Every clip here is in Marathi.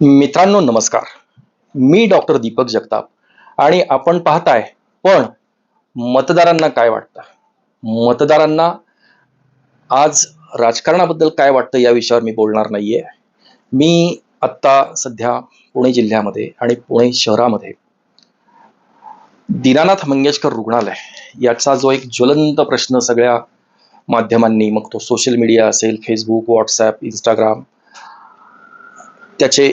मित्रांनो नमस्कार. मी डॉक्टर दीपक जगताप आणि आपण पाहताय पण मतदारांना काय वाटतं? मतदारांना आज राजकारणाबद्दल काय वाटतं या विषयावर मी बोलणार नाहीये. मी आत्ता सध्या पुणे जिल्ह्यामध्ये आणि पुणे शहरामध्ये दीनानाथ मंगेशकर रुग्णालय याचा जो एक ज्वलंत प्रश्न सगळ्या माध्यमांनी मग तो सोशल मीडिया असेल फेसबुक व्हॉट्सॲप इंस्टाग्राम त्याचे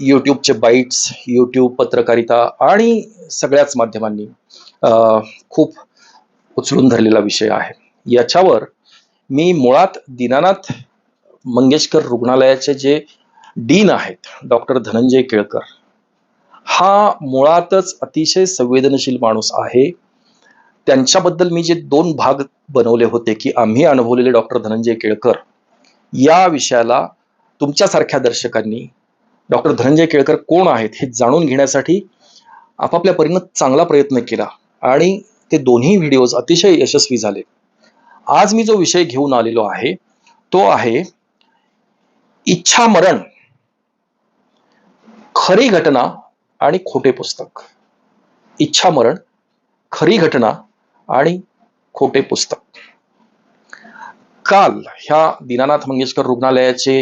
यूट्यूबचे बाईट्स यूट्यूब पत्रकारिता आणि सगळ्याच माध्यमांनी अं, खूप उचलून धरलेला विषय आहे. याच्यावर मी मुळात दीनानाथ मंगेशकर रुग्णालयाचे जे डीन आहेत डॉक्टर धनंजय केळकर हा मुळातच अतिशय संवेदनशील माणूस आहे. त्यांच्याबद्दल मी जे दोन भाग बनवले होते की आम्ही अनुभवलेले डॉक्टर धनंजय केळकर या विषयाला तुमच्यासारख्या दर्शकांनी डॉक्टर धनंजय केळकर कोण आहेत हे जाणून घेण्यासाठी आपापल्या परीनं चांगला प्रयत्न केला आणि ते दोन्ही व्हिडिओज अतिशय यशस्वी झाले. आज मी जो विषय घेऊन आलेलो आहे तो आहे इच्छा मरण खरी घटना आणि खोटे पुस्तक. इच्छा मरण खरी घटना आणि खोटे पुस्तक. काल ह्या दीनानाथ मंगेशकर रुग्णालयाचे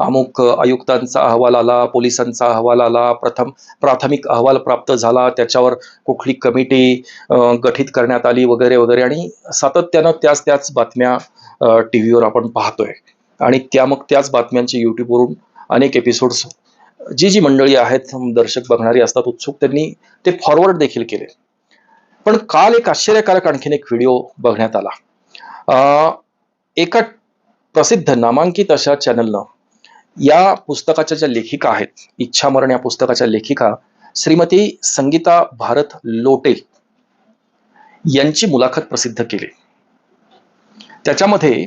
अमुक आयुक्तांचा अहवाल आला पोलिसांचा अहवाल आला प्रथम प्राथमिक अहवाल प्राप्त झाला त्याच्यावर कुठली कमिटी गठीत करण्यात आली वगैरे वगैरे आणि सातत्यानं त्याच त्याच बातम्या टी व्हीवर आपण पाहतोय. आणि त्या मग त्याच बातम्यांचे युट्यूबवरून अनेक एपिसोड्स जी जी मंडळी आहेत दर्शक बघणारी असतात उत्सुक त्यांनी ते फॉरवर्ड देखील केले. पण काल एक आश्चर्यकारक आणखीन एक व्हिडिओ बघण्यात आला. एका प्रसिद्ध नामांकित अशा चॅनलनं या पुस्तकाच्या ज्या लेखिका आहेत इच्छा मरण या पुस्तकाच्या लेखिका श्रीमती संगीता भारत लोटे यांची मुलाखत प्रसिद्ध केली. त्याच्यामध्ये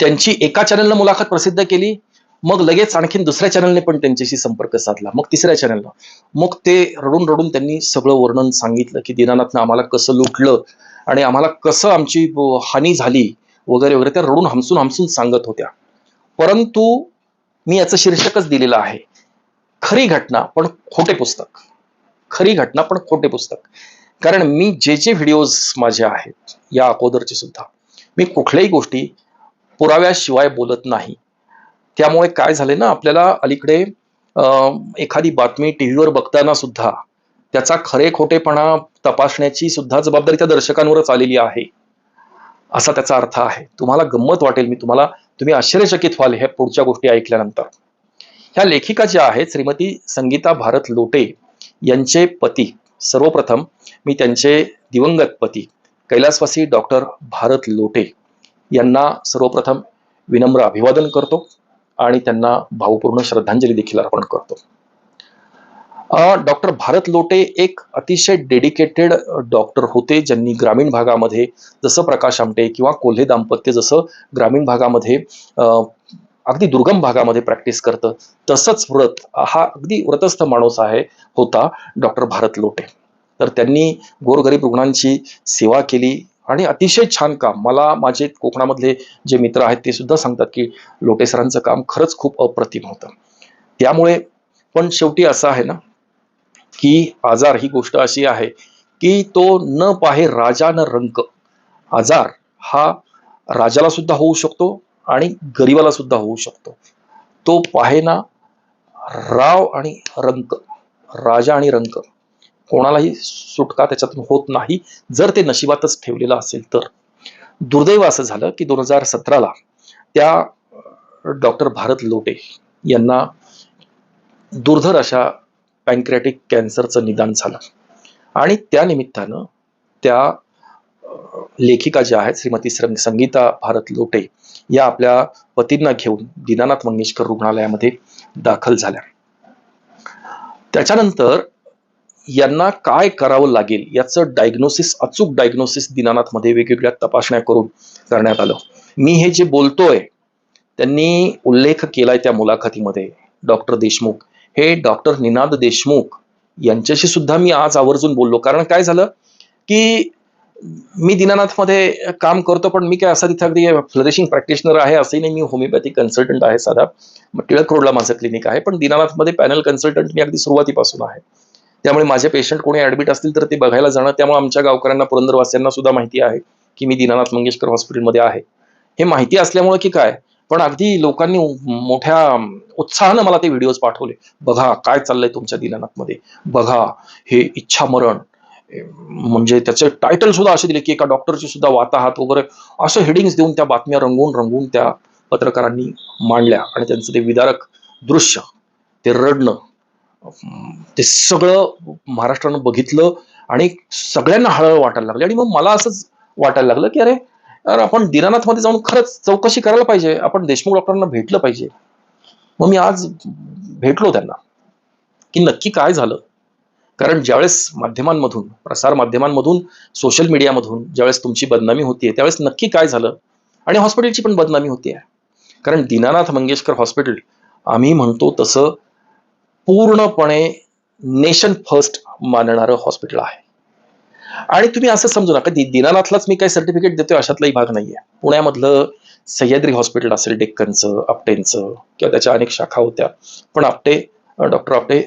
त्यांची एका चॅनलनं मुलाखत प्रसिद्ध केली मग लगेच आणखीन दुसऱ्या चॅनलने पण त्यांच्याशी संपर्क साधला मग तिसऱ्या चॅनलनं मग ते रडून रडून त्यांनी सगळं वर्णन सांगितलं की दीनानाथनं आम्हाला कसं लुटलं आणि आम्हाला कसं आमची हानी झाली वगैरे वगैरे त्या रडून हमसून हमसून सांगत होत्या. परंतु मी याचं शीर्षकच दिलेलं आहे. खरी घटना पण खोटे पुस्तक. खरी घटना पण खोटे पुस्तक. कारण मी जे जे व्हिडिओज माझे आहेत या अगोदरचे सुद्धा मी कुठल्याही गोष्टी पुराव्याशिवाय बोलत नाही. त्यामुळे काय झाले ना आपल्याला अलीकडे एखादी बातमी टी व्हीवर बघताना सुद्धा त्याचा खरे खोटेपणा तपासण्याची सुद्धा जबाबदारी त्या दर्शकांवरच आलेली आहे. असा त्याचा अर्थ आहे. तुम्हाला गंमत वाटेल मी तुम्हाला तुम्ही आश्चर्यचकित व्हाल ह्या पुढच्या गोष्टी ऐकल्यानंतर. ह्या लेखिका ज्या आहेत श्रीमती संगीता भारत लोटे यांचे पती. सर्वप्रथम मी त्यांचे दिवंगत पती कैलासवासी डॉक्टर भारत लोटे यांना सर्वप्रथम विनम्र अभिवादन करतो आणि त्यांना भावपूर्ण श्रद्धांजली देखील अर्पण करतो. डॉक्टर भारत लोटे एक अतिशय डेडिकेटेड डॉक्टर होते ज्यांनी ग्रामीण भागामध्ये जसं प्रकाश आमटे किंवा कोल्हे दाम्पत्य जसं ग्रामीण भागामध्ये अगदी दुर्गम भागामध्ये प्रॅक्टिस करतं तसंच व्रत हा अगदी व्रतस्थ माणूस आहे होता डॉक्टर भारत लोटे. तर त्यांनी गोरगरीब रुग्णांची सेवा केली आणि अतिशय छान काम मला माझे कोकणामधले जे मित्र आहेत ते सुद्धा सांगतात की लोटे सरांचं काम खरंच खूप अप्रतिम होतं. त्यामुळे पण शेवटी असं आहे ना की आजार ही गोष्ट अशी आहे की तो न पाहे राजा न रंक. आजार हा राजाला सुद्धा होऊ शकतो आणि गरीबाला सुद्धा होऊ शकतो. तो पाहेना राव आणि रंक राजा आणि रंक. कोणालाही सुटका त्याच्यातून होत नाही. जर ते नशिबातच ठेवलेलं असेल तर. दुर्दैव असं झालं की दोन हजार सतराला त्या डॉक्टर भारत लोटे यांना दुर्धर अशा पॅन्क्रियाटिक कॅन्सरचं निदान झालं. आणि त्या निमित्तानं त्या लेखिका ज्या आहेत श्रीमती श्रम- संगीता भारत लोटे या आपल्या पतींना घेऊन दीनानाथ मंगेशकर रुग्णालयामध्ये दाखल झाल्या. त्याच्यानंतर यांना काय करावं लागेल याचं डायग्नोसिस अचूक डायग्नोसिस दीनानाथमध्ये वेगवेगळ्या तपासण्या करून करण्यात आलं. मी हे जे बोलतोय त्यांनी उल्लेख केलाय त्या मुलाखतीमध्ये. डॉक्टर देशमुख हे डॉक्टर निनाद देशमुख यांच्याशी सुद्धा मी आज आवर्जून बोललो. कारण काय झालं की मी दीनानाथमध्ये काम करतो पण मी काय असं तिथे अगदी फ्लरिशिंग प्रॅक्टिशनर आहे असंही नाही. मी होमिओपॅथिक कन्सल्टंट आहे साधा. टिळक रोडला माझं क्लिनिक आहे. पण दीनानाथमध्ये पॅनल कन्सल्टंट मी अगदी सुरुवातीपासून आहे. त्यामुळे माझे पेशंट कोणी ऍडमिट असतील तर ते बघायला जाणं. त्यामुळे आमच्या गावकऱ्यांना पुरंदरवासियांना सुद्धा माहिती आहे की मी दीनानाथ मंगेशकर हॉस्पिटलमध्ये आहे. हे माहिती असल्यामुळे की काय? पण अगदी लोकांनी मोठ्या उत्साहानं मला ते व्हिडिओज पाठवले. बघा काय चाललंय तुमच्या दीनानाथमध्ये बघा हे इच्छा मरण म्हणजे त्याचे टायटल सुद्धा असे दिले की एका डॉक्टरची सुद्धा वाताहात वगैरे असं हेडिंग्स देऊन त्या बातम्या रंगवून रंगवून त्या पत्रकारांनी मांडल्या. आणि त्यांचं ते विदारक दृश्य ते रडणं ते सगळं महाराष्ट्रानं बघितलं आणि सगळ्यांना हळहळ वाटायला लागली. आणि मग मला असंच वाटायला लागलं की अरे तर आपण दिनानाथमध्ये जाऊन खरंच चौकशी करायला पाहिजे. आपण देशमुख डॉक्टरांना भेटलं पाहिजे. मग मी आज भेटलो त्यांना. की नक्की काय झालं? कारण ज्यावेळेस माध्यमांमधून प्रसार माध्यमांमधून सोशल मीडियामधून ज्यावेळेस तुमची बदनामी होतीये त्यावेळेस नक्की काय झालं? आणि हॉस्पिटलची पण बदनामी होती आहे कारण दीनानाथ मंगेशकर हॉस्पिटल आम्ही म्हणतो तसं पूर्णपणे नेशन फर्स्ट मानणारं हॉस्पिटल आहे. आणि तुम्ही असं समजू नका दी- दीनानाथलाच मी काही सर्टिफिकेट देतोय अशातलाही भाग नाहीये. पुण्यामधलं सह्याद्री हॉस्पिटल असेल डेक्कनचं आपटेंचं किंवा त्याच्या अनेक शाखा होत्या. पण आपटे डॉक्टर आपटे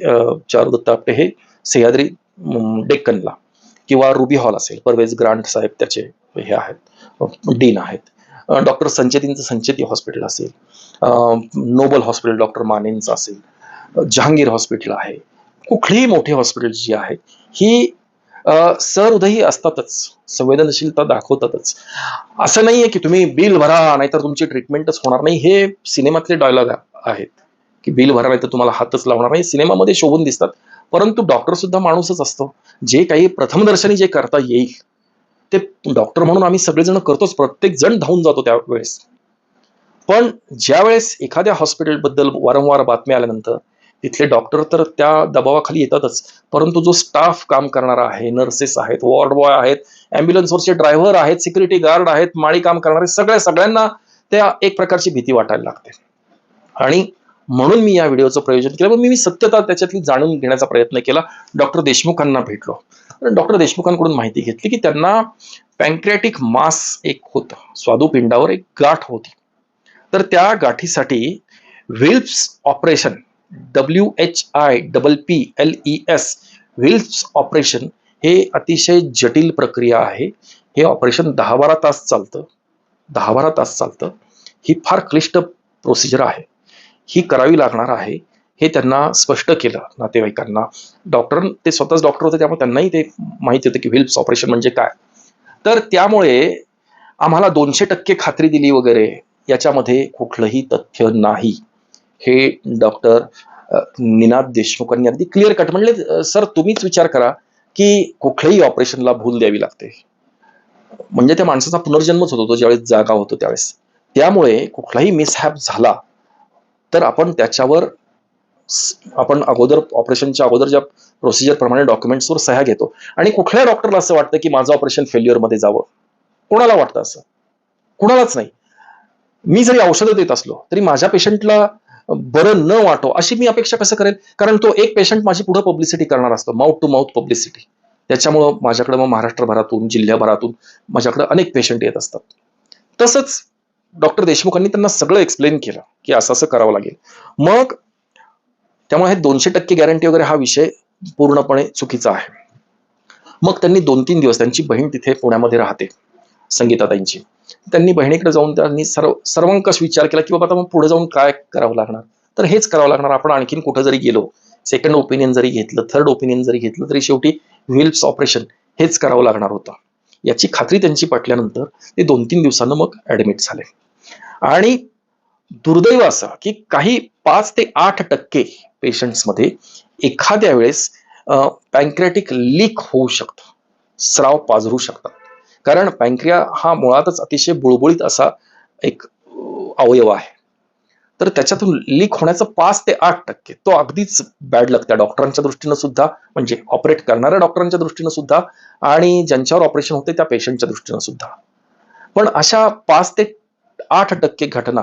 चारुदत्त आपटे हे सह्याद्री डेक्कनला. किंवा रुबी हॉल असेल परवेज ग्रांट साहेब त्याचे हे आहेत डीन आहेत. डॉक्टर संचेतींचं संचेती हॉस्पिटल असेल नोबल हॉस्पिटल डॉक्टर मानेंचं असेल जहांगीर हॉस्पिटल आहे. कुठलीही मोठी हॉस्पिटल जी आहेत ही अं, सहृदयी असतातच. संवेदनशीलता दाखवतातच. असं नाहीये की तुम्ही बिल भरा नाहीतर तुमची ट्रीटमेंटच होणार नाही. हे सिनेमातले डायलॉग आहेत. की बिल भरा नाही तर तुम्हाला हातच लावणार नाही. सिनेमामध्ये शोभून दिसतात. परंतु डॉक्टर सुद्धा माणूसच असतो. जे काही प्रथमदर्शनी जे करता येईल ते डॉक्टर म्हणून आम्ही सगळेजण करतोच. प्रत्येक जण धावून जातो त्यावेळेस. पण ज्यावेळेस एखाद्या हॉस्पिटलबद्दल वारंवार बातम्या आल्यानंतर तिथले डॉक्टर तर त्या दबावाखाली येतातच. परंतु जो स्टाफ काम करणारा आहे नर्सेस आहेत वॉर्ड बॉय आहेत ॲम्ब्युलन्सवरचे ड्रायव्हर आहेत सिक्युरिटी गार्ड आहेत माळी काम करणारे सगळ्या सगळ्यांना त्या एक प्रकारची भीती वाटायला लागते. आणि म्हणून मी या व्हिडिओचं प्रयोजन केलं. व मी सत्यता त्याच्यातली जाणून घेण्याचा प्रयत्न केला. डॉक्टर देशमुखांना भेटलो. डॉक्टर देशमुखांकडून माहिती घेतली की त्यांना पॅन्क्रियाटिक मास एक होतं. स्वादुपिंडावर एक गाठ होती. तर त्या गाठीसाठी विल्प्स operation W H I double P L E S Whipple's operation हे अतिशय जटिल प्रक्रिया आहे. हे ऑपरेशन दहा बारा तास चालतं. दहा बारा तास चालतं. ही फार क्लिष्ट प्रोसिजर आहे. ही करावी लागणार आहे. हे त्यांना स्पष्ट केलं नातेवाईकांना. डॉक्टर ते स्वतःच डॉक्टर होते त्यामुळे त्यांनाही ते माहिती होतं की व्हिल्प्स ऑपरेशन म्हणजे काय. तर त्यामुळे आम्हाला दोनशे टक्के खात्री दिली वगैरे याच्यामध्ये कुठलंही तथ्य नाही. हे डॉक्टर निनाद देशमुखांनी अगदी क्लिअर कट म्हणले सर तुम्हीच विचार करा की कुठल्याही ऑपरेशनला भूल द्यावी लागते. म्हणजे त्या माणसाचा पुनर्जन्मच होतो तो ज्यावेळेस जागा होतो त्यावेळेस. त्यामुळे कुठलाही मिसहॅप झाला तर आपण त्याच्यावर आपण अगोदर ऑपरेशनच्या अगोदर ज्या प्रोसिजर प्रमाणे डॉक्युमेंट्सवर सह्या घेतो. आणि कुठल्या डॉक्टरला असं वाटतं की माझं ऑपरेशन फेल्युअरमध्ये जावं? कोणाला वाटतं असं? कुणालाच नाही. मी जरी औषधं देत असलो तरी माझ्या पेशंटला बरं न वाटो अशी मी अपेक्षा कसं करेल? कारण तो एक पेशंट माझी पुढे पब्लिसिटी करणार असतो माउथ टू माउथ पब्लिसिटी त्याच्यामुळं माझ्याकडे मग महाराष्ट्रभरातून जिल्ह्याभरातून माझ्याकडे अनेक पेशंट येत असतात. तसंच डॉक्टर देशमुखांनी त्यांना सगळं एक्सप्लेन केलं की असं असं करावं लागेल. मग त्यामुळे हे दोनशे टक्के गॅरंटी वगैरे हा विषय पूर्णपणे चुकीचा आहे. मग त्यांनी दोन तीन दिवस त्यांची बहीण तिथे पुण्यामध्ये राहते संगीताताईंची. त्यांनी बहिणीकडे जाऊन त्यांनी सर्व सर्वंकष विचार केला की बाबा आता मग पुढे जाऊन काय करावं लागणार? तर हेच करावं लागणार. आपण आणखीन कुठं जरी गेलो सेकंड ओपिनियन जरी घेतलं थर्ड ओपिनियन जरी घेतलं तरी शेवटी व्हिल्प्स ऑपरेशन हेच करावं लागणार होतं. याची खात्री त्यांची पटल्यानंतर ते दोन तीन दिवसानं मग ऍडमिट झाले. आणि दुर्दैव असं की काही पाच ते आठ टक्के पेशंट्समध्ये एखाद्या वेळेस पॅन्क्रियाटिक लीक होऊ शकतं. स्राव पाझरू शकतात. कारण पॅन्क्रिया हा मुळातच अतिशय बुळबुळीत असा एक अवयव आहे. तर त्याच्यातून लीक होण्याचं पाच ते आठ टक्के तो अगदीच बॅड लक त्या डॉक्टरांच्या दृष्टीनं सुद्धा म्हणजे ऑपरेट करणाऱ्या डॉक्टरांच्या दृष्टीनं सुद्धा आणि ज्यांच्यावर ऑपरेशन होते त्या पेशंटच्या दृष्टीनं सुद्धा. पण अशा पाच ते आठ टक्के घटना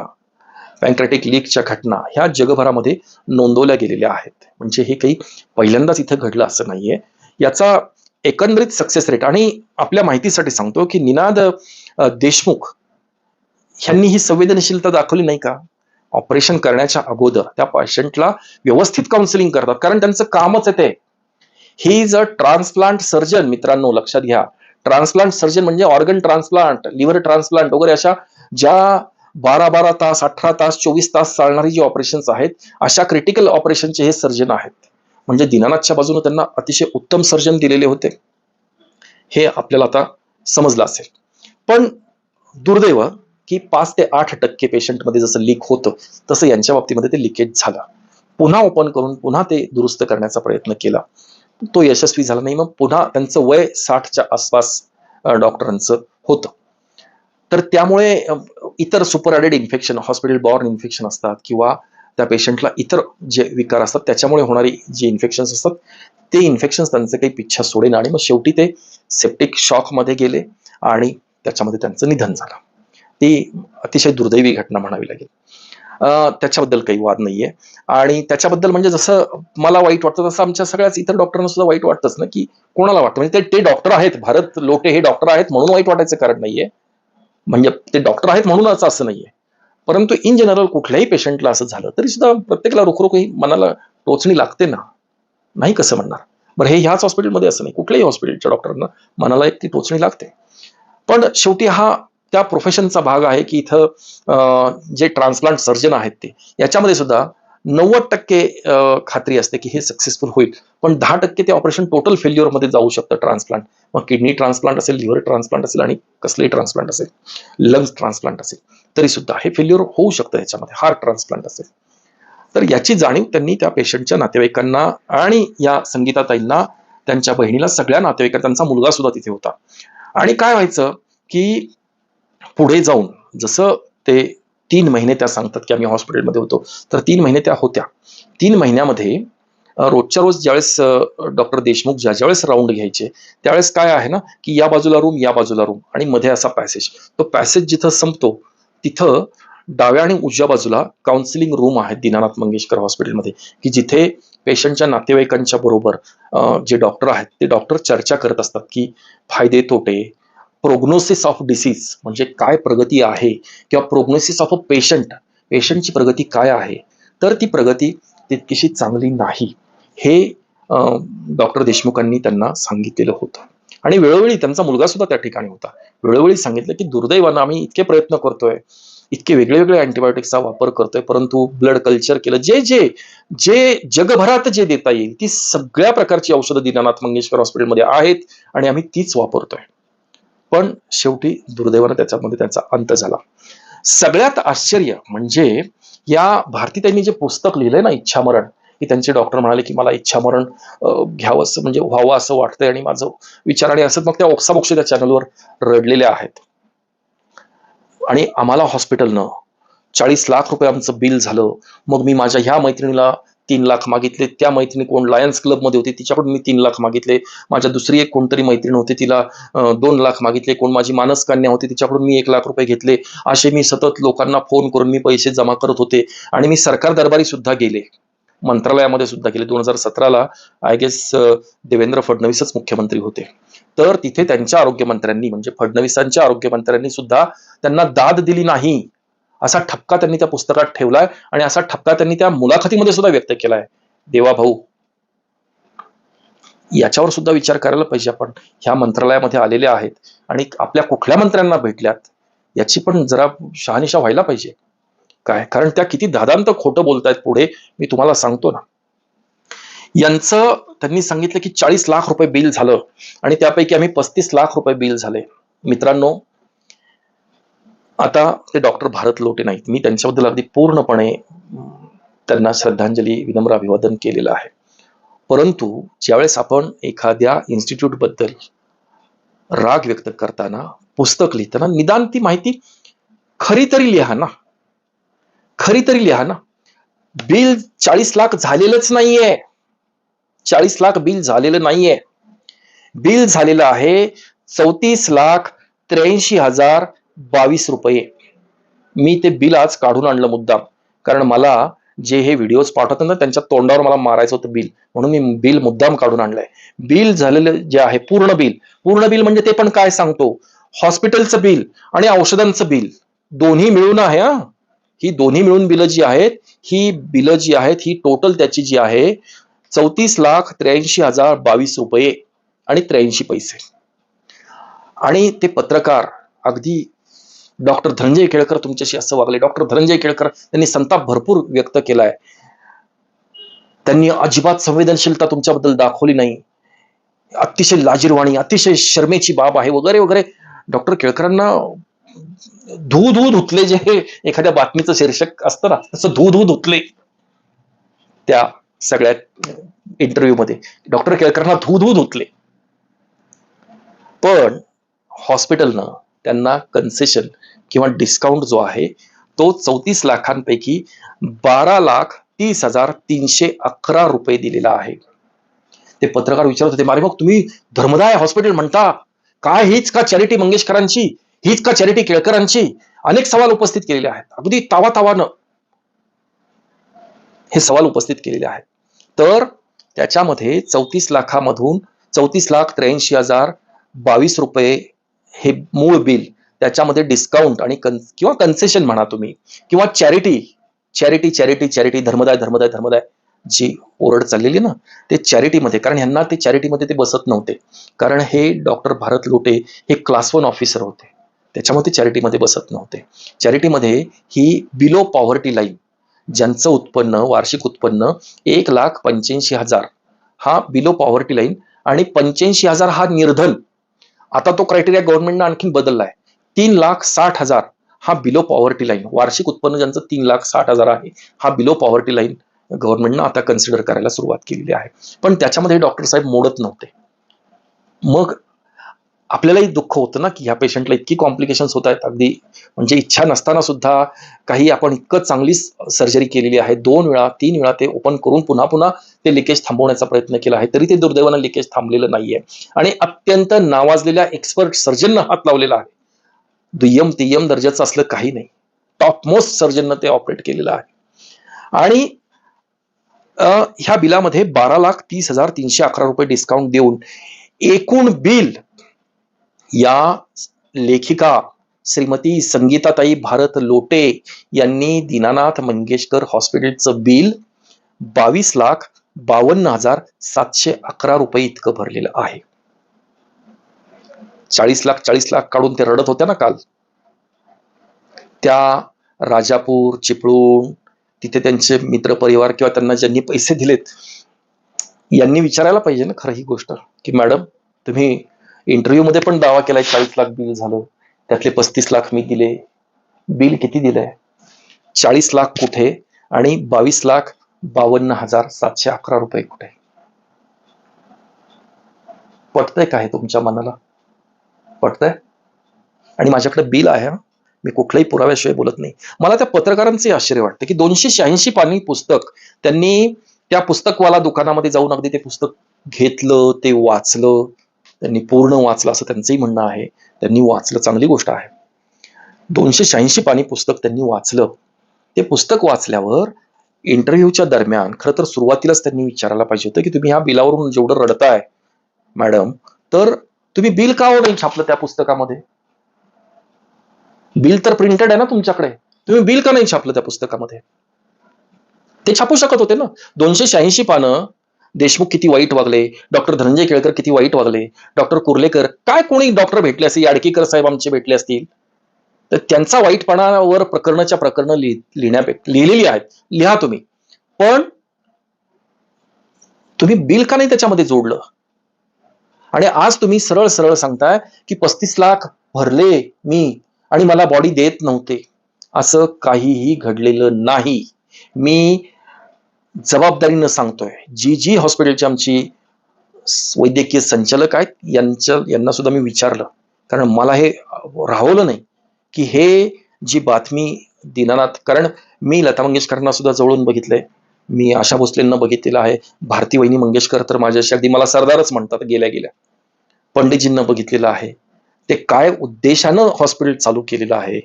पॅन्क्रॅटिक लीकच्या घटना ह्या जगभरामध्ये नोंदवल्या गेलेल्या आहेत. म्हणजे हे काही पहिल्यांदाच इथं घडलं असं नाहीये. याचा एकंदरीत सक्सेस रेट आणि आपल्या माहितीसाठी सांगतो की निनाद देशमुख ह्यांनी ही संवेदनशीलता दाखवली नाही का? ऑपरेशन करण्याच्या अगोदर. त्या पेशंटला व्यवस्थित काउन्सिलिंग करतात. कारण त्यांचं कामच आहे ते. He is a transplant surgeon मित्रांनो लक्षात घ्या. ट्रान्सप्लांट सर्जन म्हणजे ऑर्गन ट्रान्सप्लांट लिव्हर ट्रान्सप्लांट वगैरे अशा ज्या बारा बारा तास अठरा तास चोवीस तास चालणारी जी ऑपरेशन्स आहेत अशा क्रिटिकल ऑपरेशनचे हे सर्जन आहेत. म्हणजे दिनानाथच्या बाजूने त्यांना अतिशय उत्तम सर्जन दिलेले होते. हे आपल्याला आता समजलं असेल. पण दुर्दैव की पाच ते आठ टक्के पेशंटमध्ये जसं लीक होतं तसं यांच्या बाबतीमध्ये ते लिकेज झालं. पुन्हा ओपन करून पुन्हा ते दुरुस्त करण्याचा प्रयत्न केला. तो यशस्वी झाला नाही मग पुन्हा त्यांचं वय साठच्या आसपास डॉक्टरांचं होतं. तर त्यामुळे इतर super added infection hospital borne infection असतात किंवा त्या पेशंटला इतर जे विकार असतात त्याच्यामुळे होणारी जी इन्फेक्शन्स असतात ते इन्फेक्शन्स त्यांचे काही पिच्छा सोडेना आणि मग शेवटी ते सेप्टिक शॉकमध्ये गेले आणि त्याच्यामध्ये त्यांचं निधन झालं. ती अतिशय दुर्दैवी घटना म्हणावी लागेल. त्याच्याबद्दल काही वाद नाहीये. आणि त्याच्याबद्दल म्हणजे जसं मला वाईट वाटतं तसं आमच्या सगळ्याच इतर डॉक्टरांना सुद्धा वाईट वाटतंच ना की कोणाला वाटतं? म्हणजे ते ते डॉक्टर आहेत. भारत लोटे हे डॉक्टर आहेत म्हणून वाईट वाटायचं कारण नाहीये. म्हणजे ते डॉक्टर आहेत म्हणूनच असं नाहीये. परंतु इन जनरल कुठल्याही पेशंटला असं झालं तरी सुद्धा प्रत्येकाला रोखरोख ही मनाला टोचणी लागते ना? नाही कसं म्हणणार? बरं हे ह्याच हॉस्पिटलमध्ये असं नाही. कुठल्याही हॉस्पिटलच्या डॉक्टरांना मनाला एक ती टोचणी लागते. पण शेवटी हा त्या प्रोफेशनचा भाग आहे की इथं जे ट्रान्सप्लांट सर्जन आहेत ते याच्यामध्ये सुद्धा नव्वद टक्के खात्री असते की हे सक्सेसफुल होईल. पण दहा टक्के ते ऑपरेशन टोटल फेल्युअरमध्ये जाऊ शकतं ट्रान्सप्लांट मग किडनी ट्रान्सप्लांट असेल लिव्हर ट्रान्सप्लांट असेल आणि कसलेही ट्रान्सप्लांट असेल लंग्स ट्रान्सप्लांट असेल. तरी सुद्धा हे फेल्युअर होऊ शकतं याच्यामध्ये हार्ट ट्रान्सप्लांट असेल. तर याची जाणीव त्यांनी त्या पेशंटच्या नातेवाईकांना आणि या संगीताताईंना त्यांच्या बहिणीला सगळ्या नातेवाईकांना त्यांचा मुलगा सुद्धा तिथे होता. आणि काय व्हायचं की पुढे जाऊन जसं ते तीन महिने त्या सांगतात की आम्ही हॉस्पिटलमध्ये होतो तर तीन महिने त्या होत्या. तीन महिन्यामध्ये रोजच्या रोज ज्यावेळेस डॉक्टर देशमुख ज्या ज्यावेळेस राऊंड घ्यायचे त्यावेळेस काय आहे ना की या बाजूला रूम या बाजूला रूम आणि मध्ये असा पॅसेज तो पॅसेज जिथं संपतो तिथं डाव्या आणि उजव्या बाजूला काउन्सिलिंग रूम आहेत दीनानाथ मंगेशकर हॉस्पिटलमध्ये की जिथे पेशंटच्या नातेवाईकांच्या बरोबर जे डॉक्टर आहेत ते डॉक्टर चर्चा करत असतात की फायदे तोटे प्रोग्नोसिस ऑफ डिसीज म्हणजे काय प्रगती आहे किंवा प्रोग्नोसिस ऑफ अ पेशंट पेशंटची प्रगती काय आहे तर ती प्रगती तितकीशी चांगली नाही हे डॉक्टर देशमुखांनी त्यांना सांगितलेलं होतं. आणि वेळोवेळी त्यांचा मुलगा सुद्धा त्या ठिकाणी होता. वेळोवेळी सांगितलं की दुर्दैवानं आम्ही इतके प्रयत्न करतोय इतके वेगळे वेगळे अँटीबायोटिक्सचा वापर करतोय परंतु ब्लड कल्चर केलं. जे जे जे जगभरात जे देता येईल ती सगळ्या प्रकारची औषधं दीनानाथ मंगेशकर हॉस्पिटलमध्ये आहेत आणि आम्ही तीच वापरतोय. पण शेवटी दुर्दैवानं त्याच्यामध्ये त्याचा अंत झाला. सगळ्यात आश्चर्य म्हणजे या भारती त्यांनी जे पुस्तक लिहिलंय ना इच्छामरण की त्यांचे डॉक्टर म्हणाले की मला इच्छामरण घ्यावं असं म्हणजे व्हावं असं वाटतंय आणि माझं विचार आणि असं मग त्या ओक्साबोक्ष त्या चॅनलवर रडलेल्या आहेत. आणि आम्हाला हॉस्पिटलनं चाळीस लाख रुपये आमचं बिल झालं. मग मी माझ्या ह्या मैत्रिणीला तीन लाख मागितले. त्या मैत्रिणी कोण? लायन्स क्लबमध्ये होती. तिच्याकडून मी तीन लाख मागितले. माझ्या दुसरी एक कोणतरी मैत्रीण होती. तिला दोन लाख मागितले. कोण? माझी मानस कन्या होती. तिच्याकडून मी एक लाख रुपये घेतले. असे मी सतत लोकांना फोन करून मी पैसे जमा करत होते. आणि मी सरकार दरबारी सुद्धा गेले. मंत्रालयामध्ये सुद्धा गेले दोन हजार सतराला आय गेस देवेंद्र फडणवीसच मुख्यमंत्री होते. तर तिथे त्यांच्या आरोग्यमंत्र्यांनी म्हणजे फडणवीसांच्या आरोग्यमंत्र्यांनी सुद्धा त्यांना दाद दिली नाही. असा ठपका त्यांनी त्या पुस्तकात ठेवलाय आणि असा ठपका त्यांनी त्या मुलाखतीमध्ये सुद्धा व्यक्त केलाय. देवा भाऊ. याच्यावर सुद्धा विचार करायला पाहिजे आपण. ह्या मंत्रालयामध्ये आलेले आहेत आणि आपल्या कुठल्या मंत्र्यांना भेटल्यात याची पण जरा शहानिशा व्हायला पाहिजे. काय? कारण त्या किती दादांत खोटं बोलतायत पुढे मी तुम्हाला सांगतो ना. यांचं त्यांनी सांगितलं की चाळीस लाख रुपये बिल झालं आणि त्यापैकी आम्ही पस्तीस लाख रुपये बिल झाले. मित्रांनो आता ते डॉक्टर भारत लोटे नाहीत. मी त्यांच्याबद्दल अगदी पूर्णपणे त्यांना श्रद्धांजली विनम्र अभिवादन केलेलं आहे. परंतु ज्यावेळेस आपण एखाद्या इन्स्टिट्यूटबद्दल राग व्यक्त करताना पुस्तक लिहिताना निदान ती माहिती खरी तरी लिहा ना. खरी तरी लिहा ना. बिल चाळीस लाख झालेलंच नाहीये. चाळीस लाख बिल झालेलं नाहीये. बिल झालेलं आहे चौतीस लाख त्र्याऐंशी हजार बावीस रुपये. मी ते बिल आज काढून आणलं मुद्दाम. कारण मला जे हे व्हिडिओज पाठवतात ना त्यांच्या तोंडावर मला मारायचं होतं बिल म्हणून मी बिल मुद्दाम काढून आणलंय. बिल झालेलं जे आहे पूर्ण बिल पूर्ण बिल म्हणजे ते पण काय सांगतो? हॉस्पिटलचं बिल आणि औषधांचं बिल दोन्ही मिळून आहे हा. ही दोन्ही मिळून बिलं जी आहेत ही बिलं जी आहेत ही टोटल त्याची जी आहे चौतीस लाख त्र्याऐंशी हजार बावीस रुपये आणि त्र्याऐंशी पैसे. आणि ते पत्रकार अगदी डॉक्टर धनंजय केळकर तुमच्याशी असं वागले. डॉक्टर धनंजय केळकर त्यांनी संताप भरपूर व्यक्त केलाय. त्यांनी अजिबात संवेदनशीलता तुमच्याबद्दल दाखवली नाही. अतिशय लाजीरवाणी अतिशय शर्मेची बाब आहे वगैरे वगैरे. डॉक्टर केळकरांना धू धू धुतले जे एखाद्या बातमीचं शीर्षक असतं ना तसं धू धू धुतले त्या सगळ्या इंटरव्ह्यू मध्ये. डॉक्टर केळकरांना धू धू धुतले पण हॉस्पिटलनं त्यांना कन्सेशन किंवा डिस्काउंट जो आहे तो चौतीस लाखांपैकी बारा लाख तीस हजार तीनशे अकरा रुपये दिलेला आहे. ते पत्रकार विचारत होते मारे मग तुम्ही धर्मदाय हॉस्पिटल म्हणता? काय हीच का चॅरिटी मंगेशकरांची? हीच का चॅरिटी केळकरांची अनेक सवाल उपस्थित केलेले आहेत. अगदी तावा तावानं हे सवाल उपस्थित केलेले आहेत. तर त्याच्यामध्ये चौतीस लाखामधून चौतीस लाख त्र्याऐंशी हजार बावीस रुपये हे मूळ बिल त्याच्यामध्ये डिस्काउंट आणि कन किंवा कन्सेशन म्हणा तुम्ही किंवा चॅरिटी चॅरिटी चॅरिटी चॅरिटी धर्मदाय धर्मदाय धर्मदाय जी ओरड चाललेली ना ते चॅरिटीमध्ये कारण ह्यांना ते चॅरिटीमध्ये ते बसत नव्हते. कारण हे डॉक्टर भारत लोटे हे क्लास वन ऑफिसर होते. त्याच्यामुळे ते चॅरिटीमध्ये बसत नव्हते. चॅरिटीमध्ये ही बिलो पॉव्हर्टी लाईन ज्यांचं उत्पन्न वार्षिक उत्पन्न एक लाख पंच्याऐंशी हजार हा बिलो पॉव्हर्टी लाईन आणि पंच्याऐंशी हजार हा निर्धन. आता तो क्रायटेरिया गव्हर्नमेंटनं आणखीन बदललाय. तीन लाख साठ हजार हा बिलो पॉवर्टी लाईन वार्षिक उत्पन्न ज्यांचं तीन लाख साठ हजार आहे हा बिलो पॉव्हर्टी लाईन गव्हर्नमेंटनं आता कन्सिडर करायला सुरुवात केलेली आहे. पण त्याच्यामध्ये डॉक्टर साहेब मोडत नव्हते. मग आपल्यालाही दुःख होतं ना की ह्या पेशंटला इतकी कॉम्प्लिकेशन्स होत आहेत. अगदी म्हणजे इच्छा नसताना सुद्धा काही आपण इतकं चांगली सर्जरी केलेली आहे. दोन वेळा तीन वेळा ते ओपन करून पुन्हा पुन्हा ते लिकेज थांबवण्याचा प्रयत्न केला आहे. तरी ते दुर्दैवानं लिकेज थांबलेलं नाहीये. आणि अत्यंत नावाजलेल्या एक्सपर्ट सर्जननं हात लावलेला आहे. दुय्यम तिय्यम दर्जाचं असलं काही नाही. टॉप मोस्ट सर्जननं ते ऑपरेट केलेलं आहे. आणि ह्या बिलामध्ये बारा लाख तीस हजार तीनशे अकरा रुपये डिस्काउंट देऊन एकूण बिल या लेखिका श्रीमती संगीताताई भारत लोटे यांनी दीनानाथ मंगेशकर हॉस्पिटलचं बिल बावीस लाख बावन्न हजार सातशे अकरा रुपये इतकं भरलेलं आहे. चाळीस लाख चाळीस लाख काढून ते रडत होत्या ना काल. त्या राजापूर चिपळूण तिथे त्यांचे मित्र परिवार किंवा त्यांना ज्यांनी पैसे दिलेत यांनी विचारायला पाहिजे ना खरं ही गोष्ट की मॅडम तुम्ही इंटरव्ह्यू मध्ये पण दावा केलाय चाळीस लाख बिल झालं. त्यातले पस्तीस लाख मी दिले. बिल किती दिलंय? चाळीस लाख कुठे? आणि बावीस लाख बावन्न हजार सातशे अकरा रुपये कुठे? पटतंय काय तुमच्या मनाला? पटतंय? आणि माझ्याकडे बिल आहे मी कुठल्याही पुराव्याशिवाय बोलत नाही. मला त्या पत्रकारांचे आश्चर्य वाटते की दोनशे शहाऐंशी पानी पुस्तक त्यांनी त्या पुस्तकवाला दुकानामध्ये जाऊन अगदी ते पुस्तक घेतलं ते वाचलं. त्यांनी पूर्ण वाचलं असं त्यांचंही म्हणणं आहे. त्यांनी वाचलं चांगली गोष्ट आहे. दोनशे शहाऐंशी पाणी पुस्तक त्यांनी वाचलं. ते पुस्तक वाचल्यावर इंटरव्ह्यूच्या दरम्यान खरं तर सुरुवातीलाच त्यांनी विचारायला पाहिजे होतं की तुम्ही ह्या बिलावरून जेवढं रडताय मॅडम तर तुम्ही बिल का हो नाही छापलं त्या पुस्तकामध्ये? बिल तर प्रिंटेड आहे ना तुमच्याकडे. तुम्ही बिल का नाही छापलं त्या पुस्तकामध्ये? ते छापू शकत होते ना. दोनशे शहाऐंशी पानं देशमुख किती वाईट वागले? डॉक्टर धनंजय केळकर किती वाईट वागले? डॉक्टर कुर्लेकर काय कोणी डॉक्टर भेटले असतील? याडकीकर साहेब आमचे भेटले असतील? तर त्यांचा वाईटपणावर प्रकरणाच्या प्रकरणं लिहिण्या लिहिलेली आहेत. लिहा तुम्ही. पण तुम्ही बिल का नाही त्याच्यामध्ये जोडलं? आणि आज तुम्ही सरळ सरळ सांगताय की पस्तीस लाख भरले मी आणि मला बॉडी देत नव्हते. असं काहीही घडलेलं नाही. मी जबाबदारीनं सांगतोय. जी जी हॉस्पिटलची आमची वैद्यकीय संचालक आहेत यांच्या यांना सुद्धा मी विचारलं. कारण मला हे राहवलं नाही की हे जी बातमी दिनानाथ कारण मी लता मंगेशकरांना सुद्धा जवळून बघितलंय. मी आशा भोसलेंना बघितलेलं आहे. भारती वहिनी मंगेशकर तर माझ्याशी अगदी मला सरदारच म्हणतात गेल्या गेल्या. पंडितजींना बघितलेलं आहे. ते काय उद्देशानं हॉस्पिटल चालू केलेलं आहे?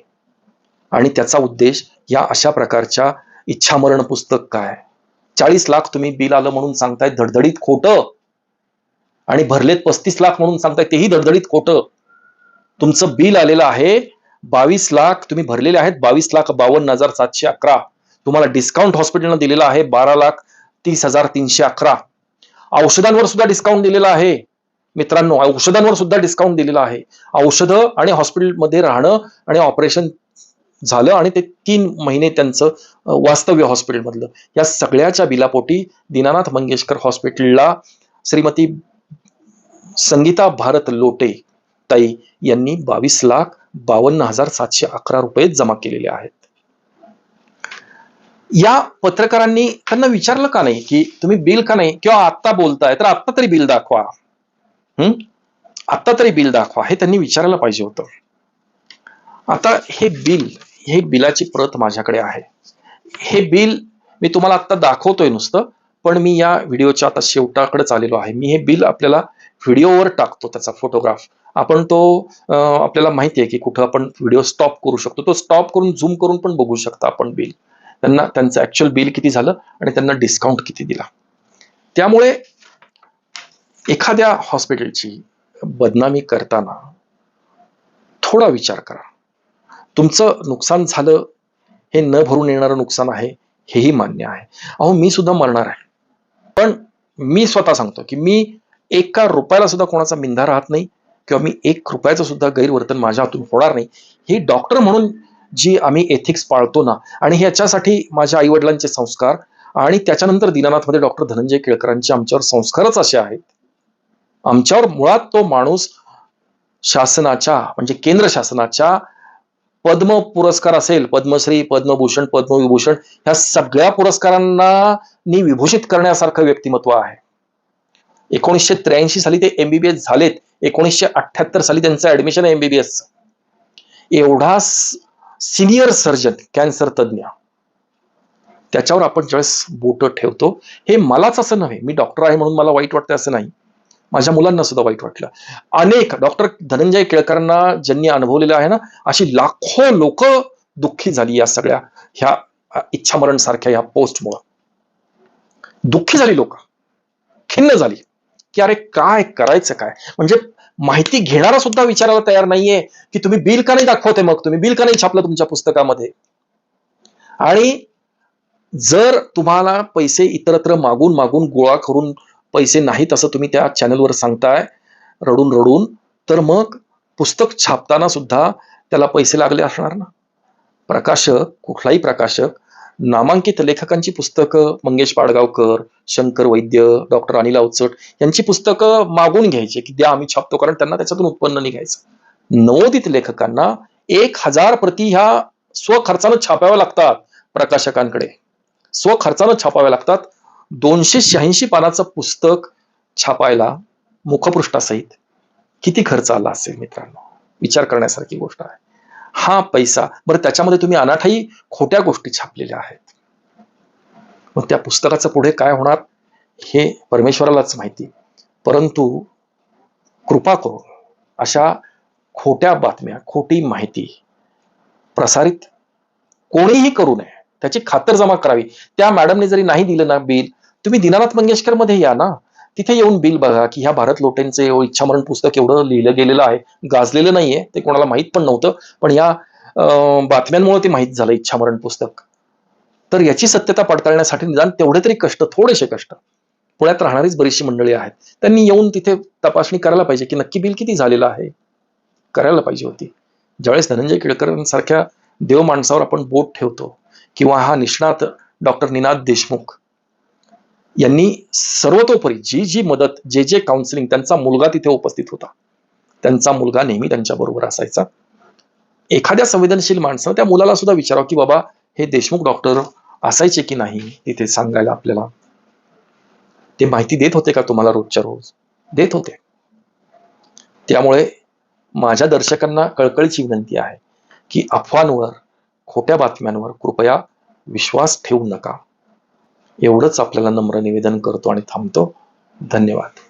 आणि त्याचा उद्देश या अशा प्रकारच्या इच्छामरण पुस्तक काय? चाळीस लाख तुम्ही बिल आलं म्हणून सांगताय धडधडीत खोटं. आणि भरलेत पस्तीस लाख म्हणून सांगताय तेही धडधडीत खोटं. तुमचं बिल आलेलं आहे बावीस लाख तुम्ही भरलेले आहेत बावीस लाख बावन्न हजार सातशे अकरा. तुम्हाला डिस्काउंट हॉस्पिटलनं दिलेला आहे बारा लाख तीस हजार तीनशे अकरा. औषधांवर सुद्धा डिस्काउंट दिलेला आहे. मित्रांनो औषधांवर सुद्धा डिस्काउंट दिलेला आहे. औषधं आणि हॉस्पिटलमध्ये राहणं आणि ऑपरेशन झालं आणि ते तीन महिने त्यांचं वास्तव्य हॉस्पिटलमधलं या सगळ्याच्या बिलापोटी दीनानाथ मंगेशकर हॉस्पिटलला श्रीमती संगीता भारत लोटे ताई यांनी बावीस लाख बावन्न हजार सातशे अकरा रुपये जमा केलेले आहेत. या पत्रकारांनी त्यांना विचारलं का नाही की तुम्ही बिल का नाही? किंवा आत्ता बोलताय तर आत्ता तरी बिल दाखवा. हम्म आत्ता तरी बिल दाखवा हे त्यांनी विचारायला पाहिजे होतं. आता हे बिल हे बिलाची प्रत माझ्याकडे आहे. हे बिल मी तुम्हाला आता दाखवतोय नुसतं पण मी या व्हिडिओच्या आता शेवटाकडे आलेलो आहे. मी हे बिल आपल्याला व्हिडिओवर टाकतो त्याचा फोटोग्राफ. आपण तो आपल्याला माहिती आहे की कुठं आपण व्हिडिओ स्टॉप करू शकतो. तो स्टॉप करून झूम करून पण बघू शकता आपण बिल. त्यांना त्यांचं ऍक्च्युअल बिल किती झालं आणि त्यांना डिस्काउंट किती दिला. त्यामुळे एखाद्या हॉस्पिटलची बदनामी करताना थोडा विचार करा. तुमचं नुकसान झालं हे न भरून येणारं नुकसान आहे हेही मान्य आहे. अहो मी सुद्धा मरणार आहे. पण मी स्वतः सांगतो की मी एका रुपयाला सुद्धा कोणाचा मिंधा राहत नाही किंवा मी एक रुपयाचं सुद्धा गैरवर्तन माझ्या हातून होणार नाही. ही डॉक्टर म्हणून जी आम्ही एथिक्स पाळतो ना आणि ह्याच्यासाठी माझ्या आईवडिलांचे संस्कार आणि त्याच्यानंतर दीनानाथमध्ये डॉक्टर धनंजय केळकरांचे आमच्यावर संस्कारच असे आहेत. आमच्यावर मुळात तो माणूस शासनाच्या म्हणजे केंद्र शासनाच्या पद्म पुरस्कार असेल पद्मश्री पद्मभूषण पद्मविभूषण ह्या सगळ्या पुरस्कारांना नी विभूषित करण्यासारखं व्यक्तिमत्व आहे. एकोणीसशे त्र्याऐंशी साली ते एमबीबीएस झालेत. एकोणीसशे अठ्याहत्तर साली त्यांचं ऍडमिशन आहे एमबीबीएस एवढा सिनियर सर्जन कॅन्सर तज्ज्ञ. त्याच्यावर आपण ज्यावेळेस बोट ठेवतो हे मलाच असं नव्हे. मी डॉक्टर आहे म्हणून मला वाईट वाटतं असं नाही. माझ्या मुलांना सुद्धा वाईट वाटलं. अनेक डॉक्टर धनंजय केळकरांना ज्यांनी अनुभवलेलं आहे ना अशी लाखो लोक दुःखी झाली या सगळ्या ह्या इच्छामरण सारख्या या पोस्टमुळं. दुःखी झाली लोक. खिन्न झाली. की अरे काय करायचं काय? म्हणजे माहिती घेणारा सुद्धा विचारायला तयार नाहीये की तुम्ही बिल का नाही दाखवते मग? तुम्ही बिल का नाही छापलं तुमच्या पुस्तकामध्ये? आणि जर तुम्हाला पैसे इतरत्र मागून मागून गोळा करून पैसे नाहीत असं तुम्ही त्या चॅनलवर सांगताय रडून रडून तर मग पुस्तक छापताना सुद्धा त्याला पैसे लागले असणार ना? प्रकाशक कुठलाही प्रकाशक नामांकित लेखकांची पुस्तकं मंगेश पाडगावकर शंकर वैद्य डॉक्टर अनिल अवचट यांची पुस्तकं मागून घ्यायची की द्या आम्ही छापतो कारण त्यांना त्याच्यातून उत्पन्न निघायचं नवोदित लेखकांना एक हजार प्रती ह्या स्वखर्चानं छापाव्या लागतात प्रकाशकांकडे. स्वखर्चानं छापाव्या लागतात. दोनशे शहाऐंशी पानाचं पुस्तक छापायला मुखपृष्ठासहित किती खर्च आला असेल मित्रांनो? विचार करण्यासारखी गोष्ट आहे. हा पैसा बरं त्याच्यामध्ये तुम्ही अनाठाई खोट्या गोष्टी छापलेल्या आहेत. मग त्या पुस्तकाचं पुढे काय होणार? हे परमेश्वरालाच माहिती. परंतु कृपा करून अशा खोट्या बातम्या खोटी माहिती प्रसारित कोणीही करू नये. त्याची खातरजमा करावी. त्या मॅडमने जरी नाही दिलं ना बिल तुम्ही दिनानाथ मंगेशकरमध्ये या ना. तिथे येऊन बिल बघा की ह्या भारत लोटेंचे हो इच्छामरण पुस्तक एवढं लिहिलं गेलेलं आहे गाजलेलं नाहीये ते कोणाला माहीत पण नव्हतं पण या बातम्यांमुळे ते माहीत झालं इच्छामरण पुस्तक. तर याची सत्यता पडताळण्यासाठी निदान तेवढे तरी कष्ट थोडेसे कष्ट. पुण्यात राहणारीच बरीचशी मंडळी आहेत. त्यांनी येऊन तिथे तपासणी करायला पाहिजे की नक्की बिल किती झालेलं आहे. करायला पाहिजे होती. ज्यावेळेस धनंजय केळकरांसारख्या देव माणसावर आपण बोट ठेवतो किंवा हा निष्णात डॉक्टर निनाद देशमुख यांनी सर्वतोपरी जी जी मदत जे जे काउन्सिलिंग त्यांचा मुलगा तिथे उपस्थित होता. त्यांचा मुलगा नेहमी त्यांच्या बरोबर असायचा. एखाद्या संवेदनशील माणसानं त्या मुलाला सुद्धा विचारावं की बाबा हे देशमुख डॉक्टर असायचे की नाही? तिथे सांगायला आपल्याला. ते माहिती देत होते का तुम्हाला रोजच्या रोज? देत होते. त्यामुळे माझ्या दर्शकांना कळकळीची विनंती आहे की अफवांवर खोट्या बातम्यांवर कृपया विश्वास ठेवू नका. एवढंच आपल्याला नम्र निवेदन करतो आणि थांबतो. धन्यवाद.